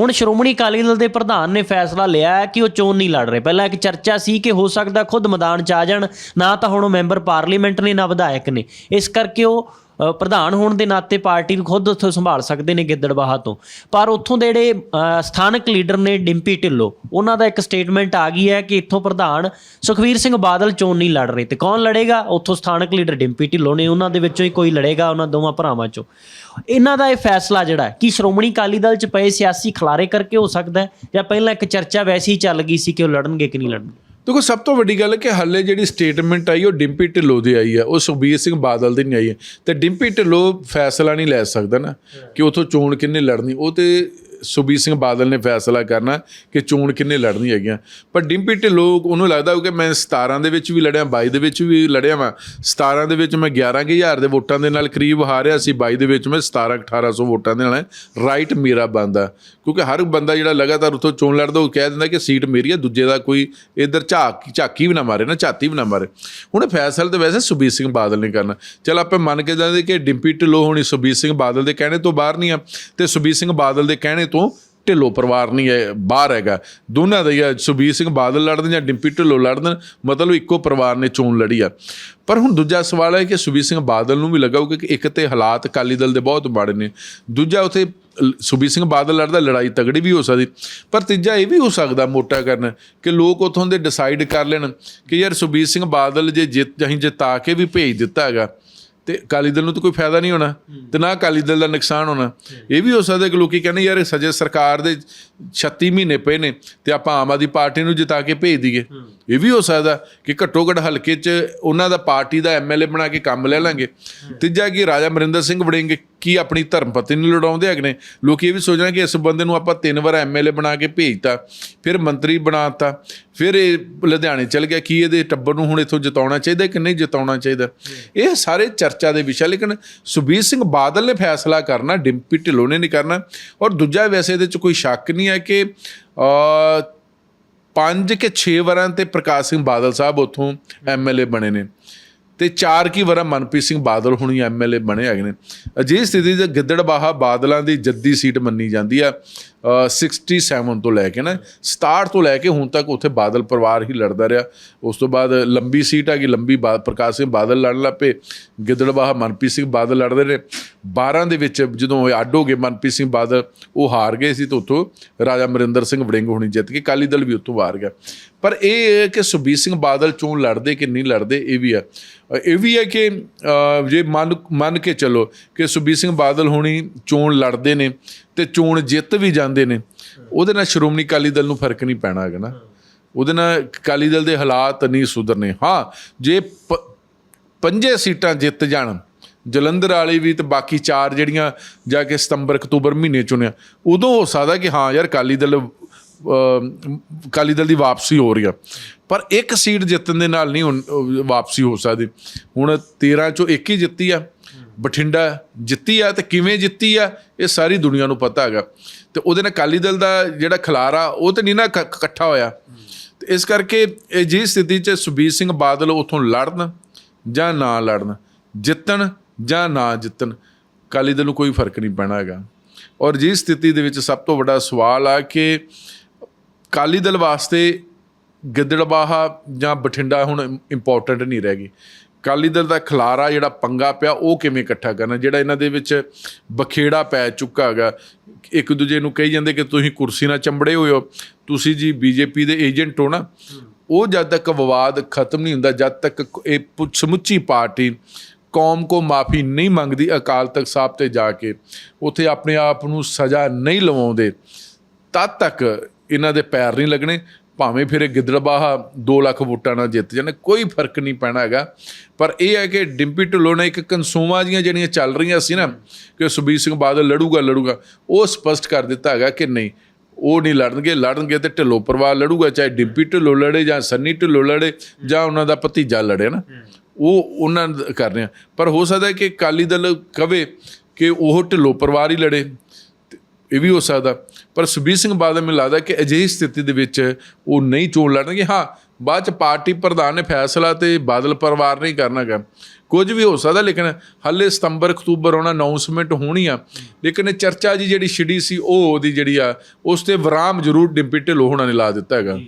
ਹੁਣ ਸ਼੍ਰੋਮਣੀ ਅਕਾਲੀ ਦਲ ਦੇ ਪ੍ਰਧਾਨ ਨੇ ਫੈਸਲਾ ਲਿਆ ਹੈ ਕਿ ਉਹ ਚੋਣ ਨਹੀਂ ਲੜ ਰਹੇ। ਪਹਿਲਾਂ ਇੱਕ ਚਰਚਾ ਸੀ ਕਿ ਹੋ ਸਕਦਾ ਖੁਦ ਮੈਦਾਨ 'ਚ ਆ ਜਾਣ, ਨਾ ਤਾਂ ਹੁਣ ਉਹ ਮੈਂਬਰ ਪਾਰਲੀਮੈਂਟ ਨੇ, ਨਾ ਵਿਧਾਇਕ ਨੇ। ਇਸ ਕਰਕੇ ਉਹ ਪ੍ਰਧਾਨ ਹੋਣ ਦੇ ਨਾਤੇ ਪਾਰਟੀ ਨੂੰ ਖੁਦ ਉੱਥੋਂ ਸੰਭਾਲ ਸਕਦੇ ਨੇ ਗਿੱਦੜਬਾਹਾ ਤੋਂ। ਪਰ ਉੱਥੋਂ ਦੇ ਜਿਹੜੇ ਸਥਾਨਕ ਲੀਡਰ ਨੇ ਡਿੰਪੀ ਢਿੱਲੋਂ, ਉਹਨਾਂ ਦਾ ਇੱਕ ਸਟੇਟਮੈਂਟ ਆ ਗਈ ਹੈ ਕਿ ਇੱਥੋਂ ਪ੍ਰਧਾਨ ਸੁਖਵੀਰ ਸਿੰਘ ਬਾਦਲ ਚੋਣ ਨਹੀਂ ਲੜ ਰਹੇ। ਤੇ ਕੌਣ ਲੜੇਗਾ? ਉੱਥੋਂ ਸਥਾਨਕ ਲੀਡਰ ਡਿੰਪੀ ਢਿੱਲੋਂ ਨੇ, ਉਹਨਾਂ ਦੇ ਵਿੱਚੋਂ ਹੀ ਕੋਈ ਲੜੇਗਾ ਉਹਨਾਂ ਦੋਵਾਂ ਭਰਾਵਾਂ ਚੋਂ। ਇਹਨਾਂ ਦਾ ਇਹ ਫੈਸਲਾ ਜਿਹੜਾ ਕਿ ਸ਼੍ਰੋਮਣੀ ਅਕਾਲੀ ਦਲ 'ਚ ਪਏ ਸਿਆਸੀ ਖਲਾਰੇ ਕਰਕੇ ਹੋ ਸਕਦਾ ਜਾਂ ਪਹਿਲਾਂ ਇੱਕ ਚਰਚਾ ਵੈਸੀ ਹੀ ਚੱਲ ਗਈ ਸੀ ਕਿ ਉਹ ਲੜਨਗੇ ਕਿ ਨਹੀਂ ਲੜਨਗੇ? ਦੇਖੋ ਸਭ ਤੋਂ ਵੱਡੀ ਗੱਲ ਹੈ ਕਿ ਹਾਲੇ ਜਿਹੜੀ ਸਟੇਟਮੈਂਟ ਆਈ ਉਹ ਡਿੰਪੀ ਢਿੱਲੋਂ ਦੀ ਆਈ ਹੈ। ਉਹ ਸੁਖਬੀਰ ਸਿੰਘ ਬਾਦਲ ਦੀ ਨਹੀਂ ਆਈ ਹੈ। ਤੇ ਡਿੰਪੀ ਢਿੱਲੋਂ ਫੈਸਲਾ ਨਹੀਂ ਲੈ ਸਕਦਾ ਨਾ ਕਿ ਉਥੋਂ ਚੋਣ ਕਿੰਨੇ ਲੜਨੀ। ਉਹ ਤੇ ਸੁਖਬੀਰ ਸਿੰਘ ਬਾਦਲ ਨੇ ਫੈਸਲਾ ਕਰਨਾ ਕਿ ਚੋਣ ਕਿੰਨੇ ਲੜਨੀ ਹੈਗੀਆਂ। ਪਰ ਡਿੰਪੀ ਢਿੱਲੋਂ ਉਹਨੂੰ ਲੱਗਦਾ ਕਿ ਮੈਂ 17 ਦੇ ਵਿੱਚ ਵੀ ਲੜਿਆ 22 ਦੇ ਵਿੱਚ ਵੀ ਲੜਿਆ ਵਾਂ। 17 ਦੇ ਵਿੱਚ ਮੈਂ 11000 ਦੇ ਵੋਟਾਂ ਦੇ ਨਾਲ ਕਰੀਬ ਹਾਰਿਆ ਸੀ 22 ਦੇ ਵਿੱਚ ਮੈਂ 17 1800 ਵੋਟਾਂ ਦੇ ਨਾਲ। ਰਾਈਟ ਮੇਰਾ ਬੰਦਾ। ਕਿਉਂਕਿ ਹਰ ਬੰਦਾ ਜਿਹੜਾ ਲਗਾਤਾਰ ਉਥੋਂ ਚੋਣ ਲੜਦਾ, ਉਹ ਕਹਿ ਦਿੰਦਾ ਕਿ ਸੀਟ ਮੇਰੀ ਹੈ ਦੂਜੇ ਦਾ ਕੋਈ ਇਧਰ ਝਾਕ, ਝਾਕੀ ਵੀ ਨਾ ਮਾਰੇ ਨਾ, ਝਾਤੀ ਵੀ ਨਾ ਮਾਰੇ। ਹੁਣ ਫੈਸਲਾ ਤਾਂ ਵੈਸੇ ਸੁਖਬੀਰ ਸਿੰਘ ਬਾਦਲ ਨੇ ਕਰਨਾ। ਚਲ ਆਪਾਂ ਮੰਨ ਕੇ ਜਾਂਦੇ ਕਿ ਡਿੰਪੀ ਢਿੱਲੋਂ ਹੋਣੀ ਸੁਖਬੀਰ ਸਿੰਘ ਬਾਦਲ ਦੇ ਕਹਿਣੇ ਤੋਂ ਬਾਹਰ ਨਹੀਂ ਆ। ਤੇ ਸੁਖਬੀਰ ਸਿੰਘ ਬਾਦਲ ਦੇ ਕਹਿਣੇ ਤੋਂ ਢਿੱਲੋਂ ਪਰਿਵਾਰ ਨਹੀਂ ਹੈ, ਬਾਹਰ ਹੈਗਾ। ਦੋਨਾਂ ਦਾ ਹੀ ਆ ਸੁਖਬੀਰ ਸਿੰਘ ਬਾਦਲ ਲੜਦੇ ਜਾਂ ਡਿੰਪੀ ਢਿੱਲੋਂ ਲੜਦੇ ਮਤਲਬ ਇੱਕੋ ਪਰਿਵਾਰ ਨੇ ਚੋਣ ਲੜੀ ਆ। ਪਰ ਹੁਣ ਦੂਜਾ ਸਵਾਲ ਹੈ ਕਿ ਸੁਖਬੀਰ ਸਿੰਘ ਬਾਦਲ ਨੂੰ ਵੀ ਲੱਗਾ ਕਿ ਇੱਕ ਤੇ ਹਾਲਾਤ ਅਕਾਲੀ ਦਲ ਦੇ ਬਹੁਤ ਮਾੜੇ ਨੇ, ਦੂਜਾ ਉਥੇ ਸੁਖਬੀਰ ਸਿੰਘ ਬਾਦਲ ਲੜਦਾ, ਲੜਾਈ ਤਗੜੀ ਵੀ ਹੋ ਸਕਦੀ, ਪਰ ਤੀਜਾ ਇਹ ਵੀ ਹੋ ਸਕਦਾ ਮੋਟਾ ਕਰਨ ਕਿ ਲੋਕ ਉਥੋਂ ਦੇ ਡਿਸਾਈਡ ਕਰ ਲੈਣ ਕਿ ਯਾਰ ਸੁਖਬੀਰ ਸਿੰਘ ਬਾਦਲ ਜੇ ਜਿੱਤ ਜਹੀਂ ਜਿਤਾ ਕੇ ਵੀ ਭੇਜ ਦਿੱਤਾ ਹੈਗਾ। ਤੇ ਅਕਾਲੀ ਦਲ ਨੂੰ ਤਾਂ ਕੋਈ ਫਾਇਦਾ ਨਹੀਂ ਹੋਣਾ ਤੇ ਨਾ ਅਕਾਲੀ ਦਲ ਦਾ ਨੁਕਸਾਨ ਹੋਣਾ। ਇਹ ਵੀ ਹੋ ਸਕਦਾ ਕਿ ਲੋਕੀ ਕਹਿੰਦੇ ਯਾਰ ਸਜੇ ਸਰਕਾਰ ਦੇ 36 ਮਹੀਨੇ ਪਏ ਨੇ ਤੇ ਆਪਾਂ ਆਮ ਆਦਮੀ ਪਾਰਟੀ ਨੂੰ ਜਿਤਾ ਕੇ ਭੇਜ ਦਈਏ। ਇਹ ਵੀ ਹੋ ਸਕਦਾ ਕਿ ਘੱਟੋ ਘੱਟ ਹਲਕੇ 'ਚ ਉਹਨਾਂ ਦਾ ਪਾਰਟੀ ਦਾ ਐਮਐਲਏ ਬਣਾ ਕੇ ਕੰਮ ਲੈ ਲਾਂਗੇ। ਤੀਜਾ ਕਿ ਰਾਜਾ ਮਰਿੰਦਰ ਸਿੰਘ ਵੜਿੰਗ ਕੀ ਆਪਣੀ ਧਰਮ ਪਤਨੀ ਨੂੰ ਲੜਾਉਂਦੇ ਹੈਗੇ ਨੇ? ਲੋਕੀ ਇਹ ਵੀ ਸੋਚਣਾ ਕਿ ਇਸ ਬੰਦੇ ਨੂੰ ਆਪਾਂ ਤਿੰਨ ਵਾਰ ਐਮਐਲਏ ਬਣਾ ਕੇ ਭੇਜਤਾ ਫਿਰ ਮੰਤਰੀ ਬਣਾਤਾ ਫਿਰ ਇਹ ਲੁਧਿਆਣੇ ਚਲ ਗਿਆ। ਕੀ ਇਹਦੇ ਟੱਬਰ ਨੂੰ ਹੁਣ ਇੱਥੋਂ ਜਿਤਾਉਣਾ ਚਾਹੀਦਾ ਕਿ ਨਹੀਂ ਜਿਤਾਉਣਾ ਚਾਹੀਦਾ? ਇਹ ਸਾਰੇ ਚਰਚਾ ਦੇ ਵਿਸ਼ਾ ਲੇਕਿਨ ਸੁਬੀਰ ਸਿੰਘ ਬਾਦਲ ਨੇ ਫੈਸਲਾ ਕਰਨਾ ਡਿੰਪੀ ਢਿੱਲੋਂ ਨੇ ਨਹੀਂ ਕਰਨਾ। ਔਰ ਦੂਜਾ ਵੈਸੇ ਇਹਦੇ ਚ ਕੋਈ ਸ਼ੱਕ ਨਹੀਂ ਹੈ ਕਿ ਪੰਜ ਕਿ 6 ਵਾਰਾਂ ਤੇ ਪ੍ਰਕਾਸ਼ ਸਿੰਘ ਬਾਦਲ ਸਾਹਿਬ ਉੱਥੋਂ ਐਮਐਲਏ ਬਣੇ ਨੇ। ਤੇ ਚਾਰ ਕੀ ਵਾਰਾਂ ਮਨਪ੍ਰੀਤ ਸਿੰਘ ਬਾਦਲ ਹੁਣੀ ਐਮਐਲਏ ਬਣੇ ਹੈਗੇ ਨੇ। ਅਜਿਹੀ ਸਥਿਤੀ 'ਚ ਗਿੱਦੜਬਾਹਾ ਬਾਦਲਾਂ ਦੀ ਜੱਦੀ ਸੀਟ ਮੰਨੀ ਜਾਂਦੀ ਆ। 67 ਤੋਂ ਲੈ ਕੇ ਨਾ 67 ਤੋਂ ਲੈ ਕੇ ਹੁਣ ਤੱਕ ਉੱਥੇ ਬਾਦਲ ਪਰਿਵਾਰ ਹੀ ਲੜਦਾ ਰਿਹਾ। ਉਸ ਤੋਂ ਬਾਅਦ ਲੰਬੀ ਸੀਟ ਆ ਗਈ, ਲੰਬੀ ਬਾ- ਪ੍ਰਕਾਸ਼ ਸਿੰਘ ਬਾਦਲ ਲੜਨ ਲੱਪੇ ਗਿੱਦੜਬਾਹਾ ਮਨਪ੍ਰੀਤ ਸਿੰਘ ਬਾਦਲ ਲੜਦੇ ਰਹੇ। 12 ਦੇ ਵਿੱਚ ਜਦੋਂ ਅੱਡ ਹੋ ਗਏ, ਮਨਪ੍ਰੀਤ ਸਿੰਘ ਬਾਦਲ, ਉਹ ਹਾਰ ਗਏ ਸੀ ਤੇ ਉੱਥੋਂ ਰਾਜਾ ਮਰਿੰਦਰ ਸਿੰਘ ਵੜਿੰਗ ਹੁਣੀ ਜਿੱਤ ਕੇ ਕਾਲੀ ਦਲ ਵੀ ਉੱਥੋਂ ਹਾਰ ਗਿਆ। ਪਰ ਇਹ ਕਿ ਸੁਬੀਰ ਸਿੰਘ ਬਾਦਲ ਚੋਣ ਲੜਦੇ ਕਿ ਨਹੀਂ ਲੜਦੇ, ਇਹ ਵੀ ਆ ਇਹ ਵੀ ਹੈ ਕਿ ਜੇ ਮੰਨ ਮੰਨ ਕੇ ਚੱਲੋ ਕਿ ਸੁਬੀਰ ਸਿੰਘ ਬਾਦਲ ਹੁਣੀ ਚੋਣ ਲੜਦੇ ਨੇ ਤੇ ਚੋਣ ਜਿੱਤ ਵੀ ਜਾਂਦੇ ਨੇ, ਉਹਦੇ ਨਾਲ ਸ਼੍ਰੋਮਣੀ ਅਕਾਲੀ ਦਲ ਨੂੰ ਫ਼ਰਕ ਨਹੀਂ ਪੈਣਾ ਹੈਗਾ ਨਾ। ਉਹਦੇ ਨਾਲ ਅਕਾਲੀ ਦਲ ਦੇ ਹਾਲਾਤ ਨਹੀਂ ਸੁਧਰਨੇ। ਹਾਂ, ਜੇ ਪ- ਪੰਜੇ ਸੀਟਾਂ ਜਿੱਤ ਜਾਣ, ਜਲੰਧਰ ਵਾਲੀ ਵੀ ਤੇ ਬਾਕੀ ਚਾਰ ਜਿਹੜੀਆਂ ਜਾ ਕੇ ਸਤੰਬਰ, ਅਕਤੂਬਰ ਮਹੀਨੇ ਚੁਣਿਆ, ਉਦੋਂ ਹੋ ਸਕਦਾ ਕਿ ਹਾਂ ਯਾਰ ਅਕਾਲੀ ਦਲ ਅਕਾਲੀ ਦਲ ਦੀ ਵਾਪਸੀ ਹੋ ਰਹੀ ਆ। ਪਰ ਇੱਕ ਸੀਟ ਜਿੱਤਣ ਦੇ ਨਾਲ ਨਹੀਂ ਹੁਣ ਵਾਪਸੀ ਹੋ ਸਕਦੀ। ਹੁਣ 13 ਚੋਂ ਇੱਕ ਹੀ ਜਿੱਤੀ ਆ। ਬਠਿੰਡਾ ਜਿੱਤੀ ਆ ਤੇ ਕਿਵੇਂ ਜਿੱਤੀ ਆ, ਇਹ ਸਾਰੀ ਦੁਨੀਆ ਨੂੰ ਪਤਾ ਹੈਗਾ। ਤੇ ਉਹਦੇ ਨਾਲ ਅਕਾਲੀ ਦਲ ਦਾ ਜਿਹੜਾ ਖਲਾਰਾ, ਉਹ ਤੇ ਨਹੀਂ ਨਾ ਇਕ- ਇਕੱਠਾ ਹੋਇਆ। ਤੇ ਇਸ ਕਰਕੇ ਇਹ ਜੀ ਸਥਿਤੀ 'ਚ ਸੁਬੀਰ ਸਿੰਘ ਬਾਦਲ ਉਥੋਂ ਲੜਨ ਜਾਂ ਨਾ ਲੜਨ, ਜਿੱਤਣ ਜਾਂ ਨਾ ਜਿੱਤਣ, ਅਕਾਲੀ ਦਲ ਨੂੰ ਕੋਈ ਫ਼ਰਕ ਨਹੀਂ ਪੈਣਾ ਹੈਗਾ। ਔਰ ਜੀ ਸਥਿਤੀ ਦੇ ਵਿੱਚ ਸਭ ਤੋਂ ਵੱਡਾ ਸਵਾਲ ਆ ਕਿ ਅਕਾਲੀ ਦਲ ਵਾਸਤੇ ਗਿੱਦੜਬਾਹਾ ਜਾਂ ਬਠਿੰਡਾ ਹੁਣ ਇੰਪੋਰਟੈਂਟ ਨਹੀਂ ਰਹਿ ਗਈ ਅਕਾਲੀ ਦਲ ਦਾ ਖਲਾਰਾ ਜਿਹੜਾ ਪੰਗਾ ਪਿਆ, ਉਹ ਕਿਵੇਂ ਇਕੱਠਾ ਕਰਨਾ? ਜਿਹੜਾ ਇਹਨਾਂ ਦੇ ਵਿੱਚ ਬਖੇੜਾ ਪੈ ਚੁੱਕਾ ਹੈਗਾ, ਇੱਕ ਦੂਜੇ ਨੂੰ ਕਹੀ ਜਾਂਦੇ ਕਿ ਤੁਸੀਂ ਕੁਰਸੀ ਨਾਲ ਚੰਬੜੇ ਹੋਏ ਹੋ, ਤੁਸੀਂ ਜੀ ਬੀਜੇਪੀ ਦੇ ਏਜੰਟ ਹੋ ਨਾ, ਉਹ ਜਦ ਤੱਕ ਵਿਵਾਦ ਖਤਮ ਨਹੀਂ ਹੁੰਦਾ, ਜਦ ਤੱਕ ਇਹ ਪੁ- ਸਮੁੱਚੀ ਪਾਰਟੀ ਕੌਮ ਕੋ ਮਾਫੀ ਨਹੀਂ ਮੰਗਦੀ ਅਕਾਲ ਤਖਤ ਸਾਹਿਬ ਤੇ ਜਾ ਕੇ, ਉੱਥੇ ਆਪਣੇ ਆਪ ਨੂੰ ਸਜ਼ਾ ਨਹੀਂ ਲਵਾਉਂਦੇ, ਤਦ ਤੱਕ ਇਹਨਾਂ ਦੇ ਪੈਰ ਨਹੀਂ ਲੱਗਣੇ ਭਾਵੇਂ ਫਿਰ ਇਹ ਗਿੱਦੜਬਾਹਾ 2 ਲੱਖ ਵੋਟਾਂ ਨਾਲ ਜਿੱਤ ਜਾਣ, ਕੋਈ ਫ਼ਰਕ ਨਹੀਂ ਪੈਣਾ ਹੈਗਾ। ਪਰ ਇਹ ਹੈ ਕਿ ਡਿੰਪੀ ਢਿੱਲੋਂ ਨੇ ਇੱਕ ਕਨਸੂਮਾਂ ਜੀਆਂ ਜਿਹੜੀਆਂ ਚੱਲ ਰਹੀਆਂ ਸੀ ਨਾ, ਕਿ ਸੁਬੀਰ ਸਿੰਘ ਬਾਦਲ ਲੜੂਗਾ ਲੜੂਗਾ, ਉਹ ਸਪਸ਼ਟ ਕਰ ਦਿੱਤਾ ਹੈਗਾ ਕਿ ਨਹੀਂ, ਉਹ ਨਹੀਂ ਲੜਨਗੇ ਲੜਨਗੇ ਤੇ ਢਿੱਲੋਂ ਪਰਿਵਾਰ ਲੜੂਗਾ, ਚਾਹੇ ਡਿੰਪੀ ਢਿੱਲੋਂ ਲੜੇ ਜਾਂ ਸੰਨੀ ਢਿੱਲੋਂ ਲੜੇ ਜਾਂ ਉਹਨਾਂ ਦਾ ਭਤੀਜਾ ਲੜੇ ਨਾ, ਉਹ ਉਹਨਾਂ ਕਰ ਰਹੇ ਪਰ ਹੋ ਸਕਦਾ ਕਿ ਅਕਾਲੀ ਦਲ ਕਵੇ ਕਿ ਉਹ ਢਿੱਲੋਂ ਪਰਿਵਾਰ ਹੀ ਲੜੇ। ਇਹ ਵੀ ਹੋ ਸਕਦਾ। ਪਰ ਸੁਬੀਰ ਸਿੰਘ ਬਾਦਲ ਮੈਨੂੰ ਲੱਗਦਾ ਕਿ ਅਜਿਹੀ ਸਥਿਤੀ ਦੇ ਵਿੱਚ ਉਹ ਨਹੀਂ ਚੋਣ ਲੜਨਗੇ। ਹਾਂ, ਬਾਅਦ ਚ ਪਾਰਟੀ ਪ੍ਰਧਾਨ ਨੇ ਫੈਸਲਾ ਤੇ ਬਾਦਲ ਪਰਿਵਾਰ ਨਹੀਂ ਕਰਨਾਗਾ ਕੁਝ ਵੀ ਹੋ ਸਕਦਾ, ਲੇਕਿਨ ਹਾਲੇ ਸਤੰਬਰ, ਅਕਤੂਬਰ ਆਉਣਾ ਅਨਾਉਂਸਮੈਂਟ ਹੋਣੀ ਆ। ਲੇਕਿਨ ਇਹ ਚਰਚਾ ਜੀ ਜਿਹੜੀ ਛਿੜੀ ਸੀ, ਉਹ ਉਹਦੀ ਜਿਹੜੀ ਆ, ਉਸ ਤੇ ਵਿਰਾਮ ਜ਼ਰੂਰ ਡਿੰਪੀ ਢਿੱਲੋਂ ਹੋਣਾ ਨੇ ਲਾ ਦਿੱਤਾ ਹੈਗਾ।